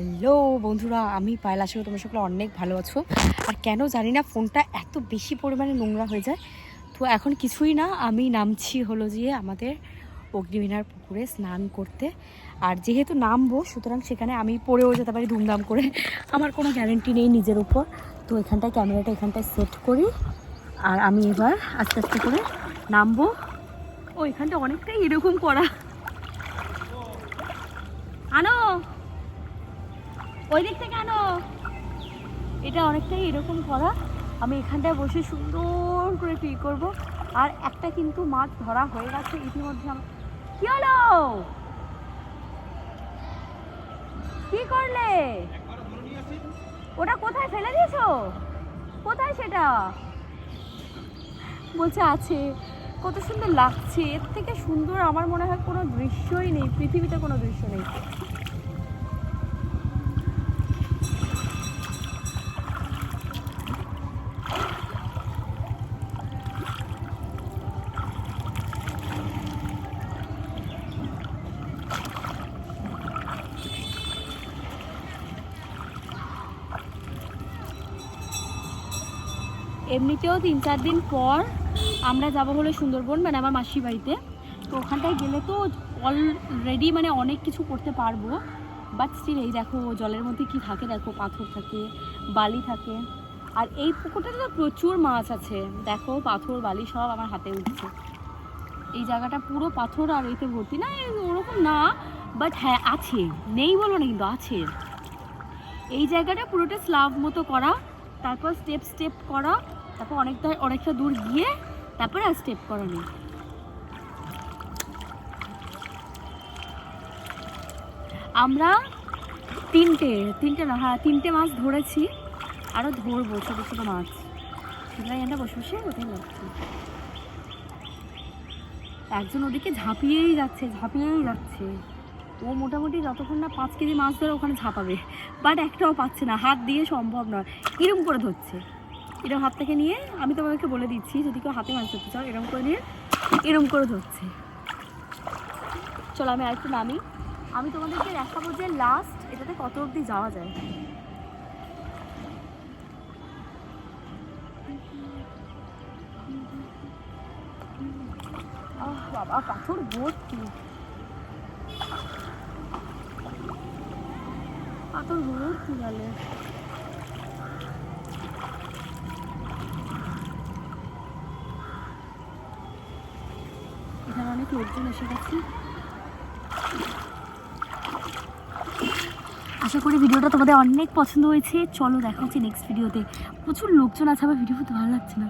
Hello বন্ধুরা, আমি পায়েল তোমরা সকলে অনেক ভালো আছো। আর কেন জানি না, ফোনটা এত বেশি পরিমাণে নোংরা হয়ে যায়। তো এখন কিছুই না, আমি নামছি হলো গিয়ে আমাদের অগ্নিবীণার পুকুরে স্নান করতে। আর যেহেতু নামবো, সুতরাং সেখানে আমি পড়েও যেতে পারি ধুমধাম করে। আমার কোনো গ্যারেন্টি নেই নিজের উপর। তো এখানটায় ক্যামেরাটা এখানটায় সেট করি। আর আমি এবার আস্তে আস্তে করে নামবো। ও, এখানটা অনেকটাই এরকম করা। আনো! ওই দিক থেকে আনো এটা অনেকটাই এরকম করা। আমি এখানটায় বসে সুন্দর করে ফিল করব। আর একটা কিন্তু মাছ ধরা হয়ে গেছে ইতিমধ্যে আমার কি হলো? কি করলে? ওটা কোথায় ফেলে দিয়েছ? কোথায় সেটা? বলছে আছে। কত সুন্দর লাগছে। এর থেকে সুন্দর আমার মনে হয় কোনো দৃশ্যই নেই। পৃথিবীতে কোনো দৃশ্য নেই। এমনিতেও তিন চার দিন পর আমরা যাব হলো সুন্দরবন মানে আমার মাসির বাড়িতে তো ওখানটায় গেলে তো অলরেডি মানে অনেক কিছু করতে পারব। বাট স্টিল এই দেখো, জলের মধ্যে কি থাকে দেখো, পাথর থাকে, বালি থাকে। আর এই পুকুরটাতে তো প্রচুর মাছ আছে। দেখো, পাথর, বালি সব আমার হাতে উঠছে। এই জায়গাটা পুরো পাথর আর এতে ভর্তি। না ওরকম না বাট হ্যাঁ আছে। নেই বলো না, কিন্তু আছে। এই জায়গাটা পুরোটা স্লাব মতো করা, তারপর স্টেপ স্টেপ করা। তারপর অনেকটা অনেকটা দূর গিয়ে তারপরে আর স্টেপ করা নেই। আমরা তিনটে তিনটে না হ্যাঁ তিনটে মাছ ধরেছি। আরও ধরবো, ছোটো ছোটো মাছ। সেটাই আমরা বসে বসে ওটাই লাগছি একজন ওদিকে ঝাঁপিয়েই যাচ্ছে ঝাঁপিয়েই যাচ্ছে। ও মোটামুটি যতক্ষণ না পাঁচ কেজি মাছ ধরে ওখানে ঝাঁপাবে। বাট একটাও পাচ্ছে না, হাত দিয়ে সম্ভব নয়। এরকম করে ধরছে। এরকম হাত থেকে নিয়ে আমি তোমাদেরকে বলে দিচ্ছি, যদি কেউ হাতে মাছ ধরতে চাও, এরকম করে নিয়ে, এরকম করে ধরছে। চলো আমি আর আরেকটু নামি। আমি তোমাদেরকে দেখাবো যে লাস্ট এটাতে কত অবধি যাওয়া যায়। বাবা, পাথর ভর্তি। পাথর ভর্তি গেলে এখানে অনেক লোকজন এসে গেছে আশা করি ভিডিওটা তোমাদের অনেক পছন্দ হয়েছে। চলো দেখা হচ্ছে নেক্সট ভিডিওতে প্রচুর লোকজন আছে, আমার ভিডিও করতে ভালো লাগছে না।